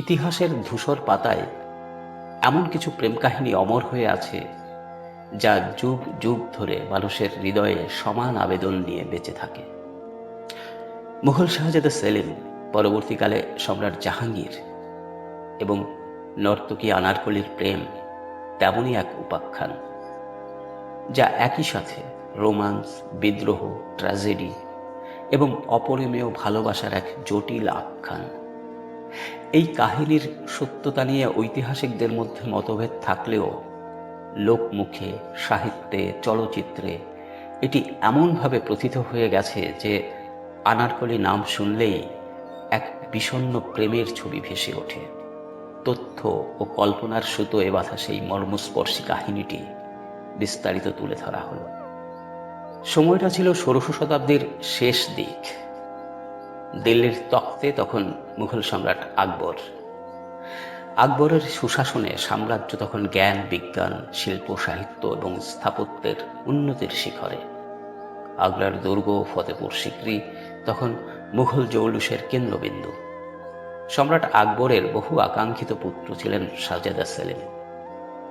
ইতিহাসের ধূসর পাতায় এমন কিছু প্রেম কাহিনী অমর হয়ে আছে, যা যুগ যুগ ধরে মানুষের হৃদয়ে সমান আবেদন নিয়ে বেঁচে থাকে। মুঘল শাহজাদা সেলিম পরবর্তীকালে সম্রাট জাহাঙ্গীর এবং নর্তকী আনারকলির প্রেম তেমনই এক উপাখ্যান, যা একই সাথে রোমান্স, বিদ্রোহ, ট্র্যাজেডি এবং অপরিমেয় ভালোবাসার এক জটিল আখ্যান। এই কাহিনীর সত্যতা নিয়ে ঐতিহাসিকদের মধ্যে মতভেদ থাকলেও লোকমুখে, সাহিত্যে, চলচ্চিত্রে এটি এমনভাবে প্রথিত হয়ে গেছে যে আনারকলি নাম শুনলেই এক বিষণ্ন প্রেমের ছবি ভেসে ওঠে। তথ্য ও কল্পনার সুতোয় বাঁধা সেই মর্মস্পর্শী কাহিনীটি বিস্তারিত তুলে ধরা হলো। সময়টা ছিল ষোড়শ শতাব্দীর শেষ দিক। দিল্লির তখ্তে তখন মুঘল সম্রাট আকবর। আকবরের সুশাসনে সাম্রাজ্য তখন জ্ঞান, বিজ্ঞান, শিল্প, সাহিত্য এবং স্থাপত্যের উন্নতির শিখরে। আগ্রার দুর্গ, ফতেপুর সিক্রি তখন মুঘল জৌলুসের কেন্দ্রবিন্দু। সম্রাট আকবরের বহু আকাঙ্ক্ষিত পুত্র ছিলেন শাহজাদা সেলিম।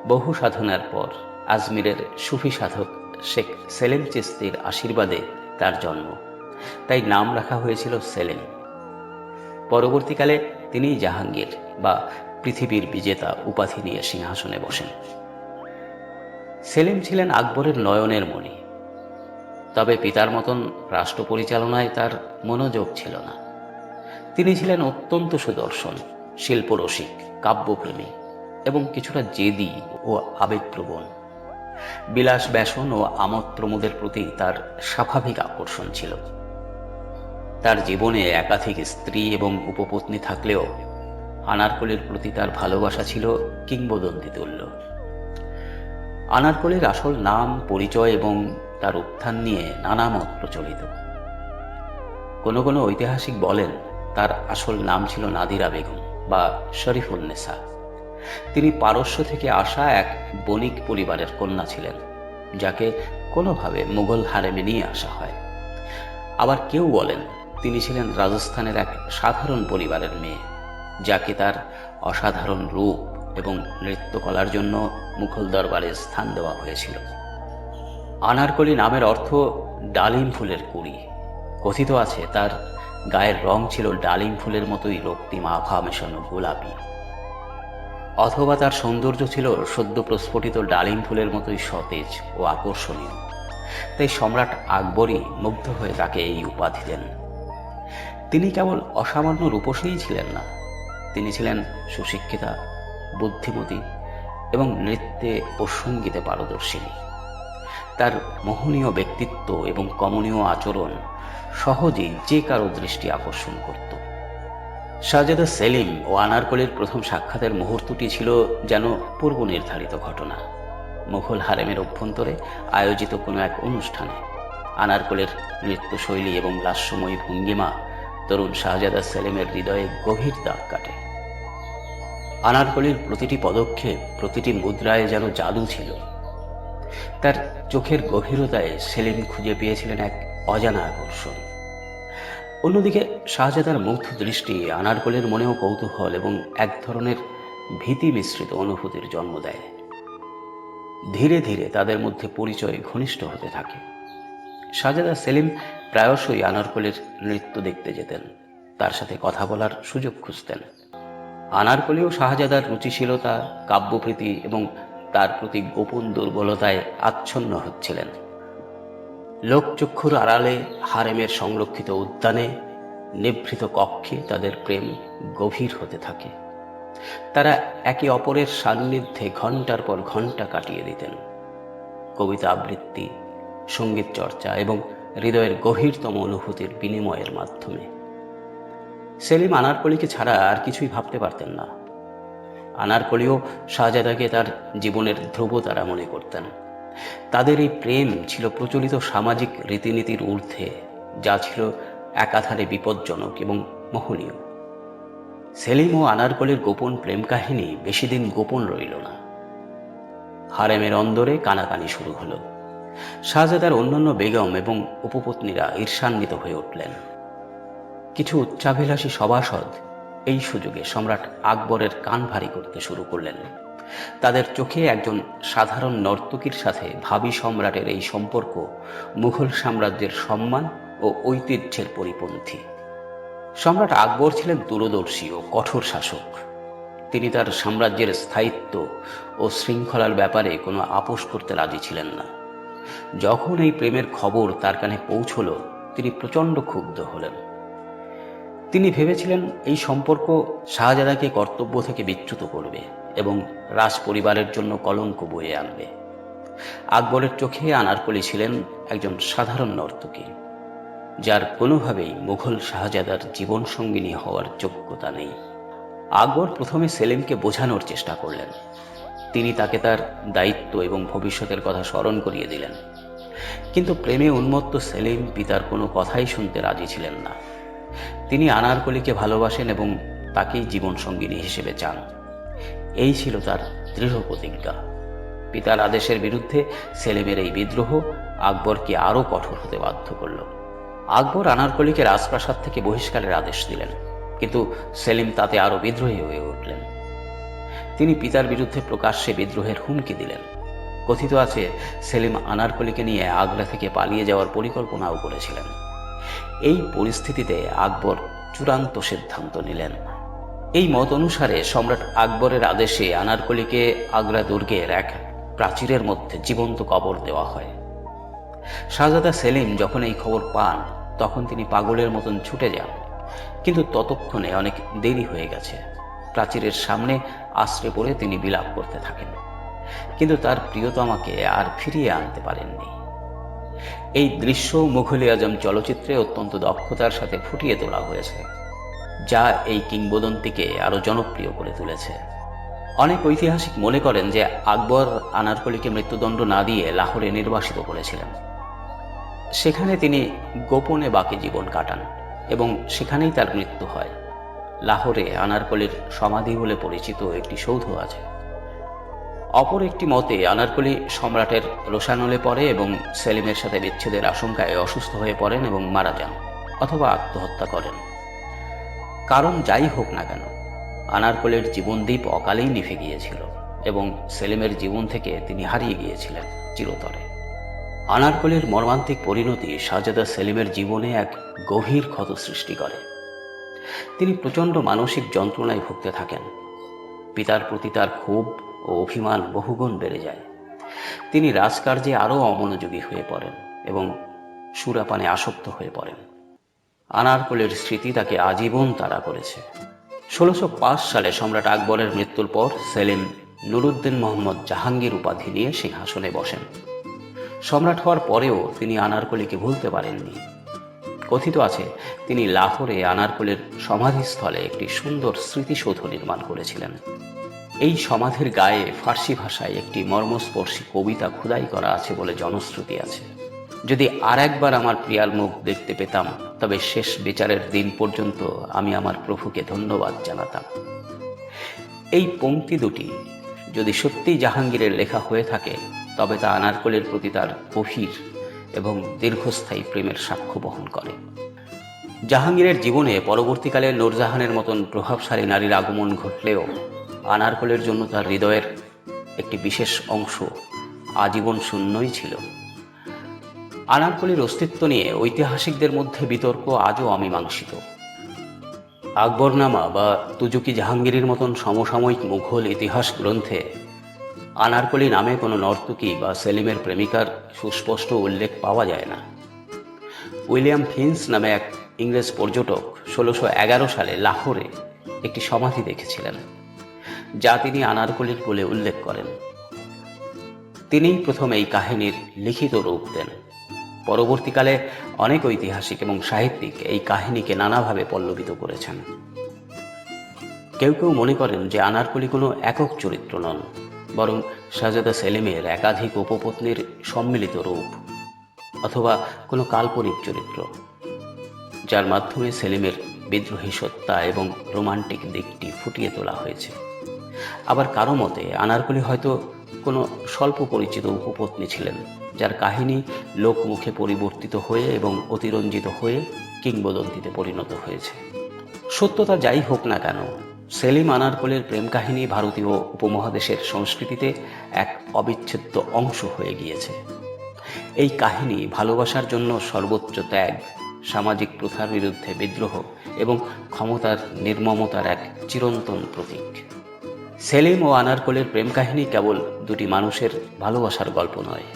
বহু সাধনার পর আজমিরের সুফি সাধক শেখ সেলিম চিস্তির আশীর্বাদে তার জন্ম। তাই নাম রাখা হয়েছিল সেলিম। পরবর্তীকালে তিনি জাহাঙ্গীর বা পৃথিবীর বিজেতা উপাধি নিয়ে সিংহাসনে বসেন। সেলিম ছিলেন আকবরের নয়নের মণি। তবে পিতার মতন রাষ্ট্র পরিচালনায় তার মনোযোগ ছিল না। তিনি ছিলেন অত্যন্ত সুদর্শন, শিল্পরসিক, কাব্যপ্রেমী এবং কিছুটা জেদি ও আবেগপ্রবণ। বিলাস ব্যাসন ও আমোদ প্রমোদের প্রতি তার স্বাভাবিক আকর্ষণ ছিল। তার জীবনে একাধিক স্ত্রী এবং উপপত্নী থাকলেও আনারকলির প্রতি তার ভালোবাসা ছিল কিংবদন্তি তুল্য আনারকলির আসল নাম, পরিচয় এবং তার উত্থান নিয়ে নানা মত প্রচলিত। কোনো কোনো ঐতিহাসিক বলেন, তার আসল নাম ছিল নাদিরা বেগম বা শরীফুন্নেসা তিনি পারস্য থেকে আসা এক বণিক পরিবারের কন্যা ছিলেন, যাকে কোনোভাবে মুঘল হারেমে নিয়ে আসা হয়। আবার কেউ বলেন তিনি ছিলেন রাজস্থানের এক সাধারণ পরিবারের মেয়ে, যাকে তার অসাধারণ রূপ এবং নৃত্যকলার জন্য মুঘল দরবারে স্থান দেওয়া হয়েছিল। আনারকলি নামের অর্থ ডালিম ফুলের কুড়ি। কথিত আছে, তার গায়ের রং ছিল ডালিম ফুলের মতোই রক্তিম আভা মেশানো গোলাপি। অথবা তার সৌন্দর্য ছিল সদ্য প্রস্ফুটিত ডালিম ফুলের মতোই সতেজ ও আকর্ষণীয়। তাই সম্রাট আকবরই মুগ্ধ হয়ে তাকে এই উপাধি দেন। তিনি কেবল অসামান্য রূপসীই ছিলেন না। তিনি ছিলেন সুশিক্ষিতা, বুদ্ধিমতী এবং নৃত্যে ও সঙ্গীতে পারদর্শিনী। তার মোহনীয় ব্যক্তিত্ব এবং কমনীয় আচরণ সহজেই যে কারও দৃষ্টি আকর্ষণ করত। শাহজাদা সেলিম ও আনারকলির প্রথম সাক্ষাতের মুহূর্তটি ছিল যেন পূর্ব নির্ধারিত ঘটনা। মুঘল হারেমের অভ্যন্তরে আয়োজিত কোনো এক অনুষ্ঠানে আনারকলের নৃত্যশৈলী এবং লাস্যময়ী ভঙ্গিমা তরুণ শাহজাদা সেলিমের হৃদয়ে গভীর দাগ কাটে। আনারকলির প্রতিটি পদক্ষেপ, প্রতিটি মুদ্রায় যেন জাদু ছিল। তার চোখের গভীরতায় সেলিম খুঁজে পেয়েছিলেন এক অজানা আকর্ষণ। অন্যদিকে শাহজাদার মুগ্ধ দৃষ্টি আনারকলের মনেও কৌতূহল এবং এক ধরনের ভীতি মিশ্রিত অনুভূতির জন্ম দেয়। ধীরে ধীরে তাদের মধ্যে পরিচয় ঘনিষ্ঠ হতে থাকে। শাহজাদা সেলিম প্রায়শই আনারকলির নৃত্য দেখতে যেতেন। তার সাথে কথা বলার সুযোগ খুঁজতেন। আনারকলিও শাহজাদার রুচিশীলতা, কাব্যপ্রীতি এবং তার প্রতি গোপন দুর্বলতায় আচ্ছন্ন হচ্ছিলেন। লোকচক্ষুর আড়ালে হারেমের সংরক্ষিত উদ্যানে নিভৃত কক্ষে তাদের প্রেম গভীর হতে থাকে। তারা একে অপরের সান্নিধ্যে ঘণ্টার পর ঘণ্টা কাটিয়ে দিতেন। কবিতা আবৃত্তি, সংগীত চর্চা এবং হৃদয়ের গভীরতম অনুভূতির বিনিময়ের মাধ্যমে। সেলিম আনারকলিকে ছাড়া আর কিছুই ভাবতে পারতেন না। আনারকলিও শাহজাদাকে তার জীবনের ধ্রুব তারা মনে করতেন। তাদের এই প্রেম ছিল প্রচলিত সামাজিক রীতিনীতির ঊর্ধ্বে, যা ছিল একাধারে বিপজ্জনক এবং মোহনীয়। সেলিম ও আনারকলির গোপন প্রেম কাহিনী বেশি দিন গোপন রইল না। হারেমের অন্দরে কানাকানি শুরু হলো। শাহজাদার অন্যান্য বেগম এবং উপপত্নীরা ঈর্ষান্বিত হয়ে উঠলেন। কিছু উচ্চাভিলাষী সভাসদ এই সুযোগে সম্রাট আকবরের কান ভারী করতে শুরু করলেন। তাদের চোখে একজন সাধারণ নর্তকীর সাথে ভাবি সম্রাটের এই সম্পর্ক মুঘল সাম্রাজ্যের সম্মান ও ঐতিহ্যের পরিপন্থী। সম্রাট আকবর ছিলেন দূরদর্শী ও কঠোর শাসক। তিনি তার সাম্রাজ্যের স্থায়িত্ব ও শৃঙ্খলার ব্যাপারে কোনো আপোষ করতে রাজি ছিলেন না। যখন এই প্রেমের খবর তার কানে পৌঁছল, তিনি প্রচণ্ড ক্ষুব্ধ হলেন। তিনি ভেবেছিলেন এই সম্পর্ক শাহজাদাকে কর্তব্য থেকে বিচ্যুত করবে এবং রাজ পরিবারের জন্য কলঙ্ক বয়ে আনবে। আকবরের চোখে আনারকলি ছিলেন একজন সাধারণ নর্তকী, যার কোনোভাবেই মুঘল শাহজাদার জীবন সঙ্গিনী হওয়ার যোগ্যতা নেই। আকবর প্রথমে সেলিমকে বোঝানোর চেষ্টা করলেন। তিনি তাকে তার দায়িত্ব এবং ভবিষ্যতের কথা স্মরণ করিয়ে দিলেন। কিন্তু প্রেমে উন্মত্ত সেলিম পিতার কোনো কথাই শুনতে রাজি ছিলেন না। তিনি আনারকলিকে ভালোবাসেন এবং তাকেই জীবন সঙ্গিনী হিসেবে চান। এই ছিল তার দৃঢ় প্রতিজ্ঞা। পিতার আদেশের বিরুদ্ধে সেলিমের এই বিদ্রোহ আকবরকে আরও কঠোর হতে বাধ্য করল। আকবর আনারকলিকে রাজপ্রাসাদ থেকে বহিষ্কারের আদেশ দিলেন, কিন্তু সেলিম তাতে আরও বিদ্রোহী হয়ে উঠলেন। তিনি পিতার বিরুদ্ধে প্রকাশ্যে বিদ্রোহের হুমকি দিলেন। কথিত আছে, সেলিম আনারকলিকে নিয়ে আগ্রা থেকে পালিয়ে যাওয়ার পরিকল্পনাও করেছিলেন। এই পরিস্থিতিতে আকবর চূড়ান্ত সিদ্ধান্ত নিলেন। এই মত অনুসারে সম্রাট আকবরের আদেশে আনারকলিকে আগ্রা দুর্গের এক প্রাচীরের মধ্যে জীবন্ত কবর দেওয়া হয়। শাহজাদা সেলিম যখন এই খবর পান, তখন তিনি পাগলের মতন ছুটে যান। কিন্তু ততক্ষণে অনেক দেরি হয়ে গেছে। প্রাচীরের সামনে আশ্রে পড়ে তিনি বিলাপ করতে থাকেন। কিন্তু তার প্রিয়তমাকে আর ফিরিয়ে আনতে পারেননি। এই দৃশ্য মুঘল আজম চলচ্চিত্রে অত্যন্ত দক্ষতার সাথে ফুটিয়ে তোলা হয়েছে, যা এই কিংবদন্তিকে আরও জনপ্রিয় করে তুলেছে। অনেক ঐতিহাসিক মনে করেন যে আকবর আনারকলিকে মৃত্যুদণ্ড না দিয়ে লাহোরে নির্বাসিত করেছিলেন। সেখানে তিনি গোপনে বাকি জীবন কাটান এবং সেখানেই তার মৃত্যু হয়। লাহোরে আনারকলির সমাধি বলে পরিচিত একটি সৌধ আছে। অপর একটি মতে, আনারকলি সম্রাটের রোশানলে পড়ে এবং সেলিমের সাথে বিচ্ছেদের আশঙ্কায় অসুস্থ হয়ে পড়েন এবং মারা যান অথবা আত্মহত্যা করেন। কারণ যাই হোক না কেন, আনারকলির জীবনদ্বীপ অকালেই নিভে গিয়েছিল এবং সেলিমের জীবন থেকে তিনি হারিয়ে গিয়েছিলেন চিরতরে। আনারকলির মর্মান্তিক পরিণতি শাহজাদা সেলিমের জীবনে এক গভীর ক্ষত সৃষ্টি করে। তিনি প্রচণ্ড মানসিক যন্ত্রণায় ভুগতে থাকেন। পিতার প্রতি তার ক্ষোভ ও অভিমান বহুগুণ বেড়ে যায়। তিনি রাজকার্যে আরও অমনোযোগী হয়ে পড়েন এবং সুরাপানে আসক্ত হয়ে পড়েন। আনারকলের স্মৃতি তাকে আজীবন তাড়া করেছে। ষোলোশো সালে সম্রাট আকবরের মৃত্যুর পর সেলিম নুরুদ্দিন মোহাম্মদ জাহাঙ্গীর উপাধি নিয়ে সিংহাসনে বসেন। সম্রাট হওয়ার পরেও তিনি আনারকলিকে ভুলতে পারেননি। কথিত আছে, তিনি লাহোরে আনারকলির সমাধিস্থলে একটি সুন্দর স্মৃতিসৌধ নির্মাণ করেছিলেন। এই সমাধির গায়ে ফার্সি ভাষায় একটি মর্মস্পর্শী কবিতা খুদাই করা আছে বলে জনশ্রুতি আছে। যদি আর একবার আমার প্রিয়ার মুখ দেখতে পেতাম, তবে শেষ বিচারের দিন পর্যন্ত আমি আমার প্রভুকে ধন্যবাদ জানাতাম। এই পংক্তি দুটি যদি সত্যিই জাহাঙ্গীরের লেখা হয়ে থাকে, তবে তা আনারকলির প্রতি তার গভীর এবং দীর্ঘস্থায়ী প্রেমের সাক্ষ্য বহন করে। জাহাঙ্গীরের জীবনে পরবর্তীকালে নূরজাহানের মতন প্রভাবশালী নারীর আগমন ঘটলেও আনারকলের জন্য তার হৃদয়ের একটি বিশেষ অংশ আজীবন শূন্যই ছিল। আনারকলির অস্তিত্ব নিয়ে ঐতিহাসিকদের মধ্যে বিতর্ক আজও অমীমাংসিত। আকবরনামা বা তুজুকি জাহাঙ্গীরের মতন সমসাময়িক মুঘল ইতিহাস গ্রন্থে আনারকলি নামে কোনো নর্তকী বা সেলিমের প্রেমিকার সুস্পষ্ট উল্লেখ পাওয়া যায় না। উইলিয়াম ফিন্স নামে এক ইংরেজ পর্যটক ষোলোশো এগারো সালে লাহোরে একটি সমাধি দেখেছিলেন, যা তিনি আনারকলির বলে উল্লেখ করেন। তিনিই প্রথম এই কাহিনীর লিখিত রূপ দেন। পরবর্তীকালে অনেক ঐতিহাসিক এবং সাহিত্যিক এই কাহিনীকে নানাভাবে পল্লবিত করেছেন। কেউ কেউ মনে করেন যে আনারকলি কোনো একক চরিত্র নন। বরং শাহজাদা সেলিমের একাধিক উপপত্নীর সম্মিলিত রূপ, অথবা কোনো কাল্পনিক চরিত্র, যার মাধ্যমে সেলিমের বিদ্রোহী সত্তা এবং রোমান্টিক দিকটি ফুটিয়ে তোলা হয়েছে। আবার কারও মতে, আনারকলি হয়তো কোনো স্বল্প পরিচিত উপপত্নী ছিলেন, যার কাহিনী লোকমুখে পরিবর্তিত হয়ে এবং অতিরঞ্জিত হয়ে কিংবদন্তিতে পরিণত হয়েছে। সত্যতা যাই হোক না কেন সেলিম আনারকলের প্রেম কাহিনী ভারতীয় উপমহাদেশের সংস্কৃতিতে এক অবিচ্ছেদ্য অংশ হয়ে গিয়েছে। এই কাহিনী ভালোবাসার জন্য সর্বোচ্চ ত্যাগ, সামাজিক প্রথার বিরুদ্ধে বিদ্রোহ এবং ক্ষমতার নির্মমতার এক চিরন্তন প্রতীক। সেলিম ও আনারকলের প্রেম কাহিনী কেবল দুটি মানুষের ভালোবাসার গল্প নয়,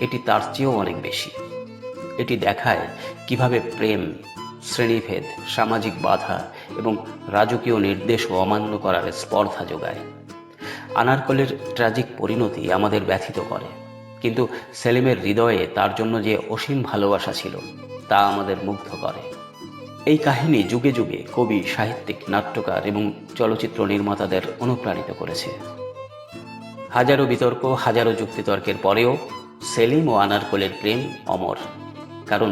এটি তার চেয়েও অনেক বেশি। এটি দেখায় কীভাবে প্রেম, শ্রেণীভেদ, সামাজিক বাধা এবং রাজকীয় নির্দেশ ও অমান্য করার স্পর্ধা যোগায়। আনারকলের ট্র্যাজিক পরিণতি আমাদের ব্যথিত করে, কিন্তু সেলিমের হৃদয়ে তার জন্য যে অসীম ভালোবাসা ছিল, তা আমাদের মুগ্ধ করে। এই কাহিনী যুগে যুগে কবি, সাহিত্যিক, নাট্যকার এবং চলচ্চিত্র নির্মাতাদের অনুপ্রাণিত করেছে। হাজারো বিতর্ক, হাজারো যুক্তিতর্কের পরেও সেলিম ও আনারকলের প্রেম অমর, কারণ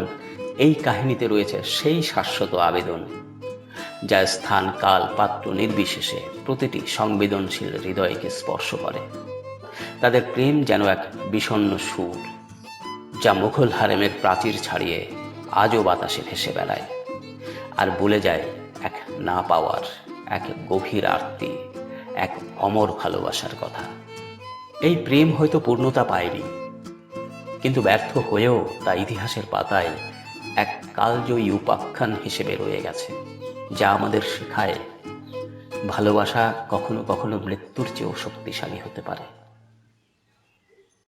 এই কাহিনীতে রয়েছে সেই শাশ্বত আবেদন। যা স্থান কাল পাত্র নির্বিশেষে প্রতিটি সংবেদনশীল হৃদয়কে স্পর্শ করে। তাদের প্রেম যেন এক বিষণ্ণ সুর, যা মুঘল হারেমের প্রাচীর ছাড়িয়ে আজও বাতাসে ভেসে বেড়ায় আর বলে যায় এক না পাওয়ার, এক গভীর আরতি, এক অমর ভালোবাসার কথা। এই প্রেম হয়তো পূর্ণতা পায়নি, কিন্তু ব্যর্থ হয়েও তা ইতিহাসের পাতায় এক কালজয়ী উপাখ্যান হিসেবে রয়ে গেছে। যা আমাদের শেখায়। ভালোবাসা কখনো কখনো মৃত্যুর চেয়েও শক্তিশালী হতে পারে।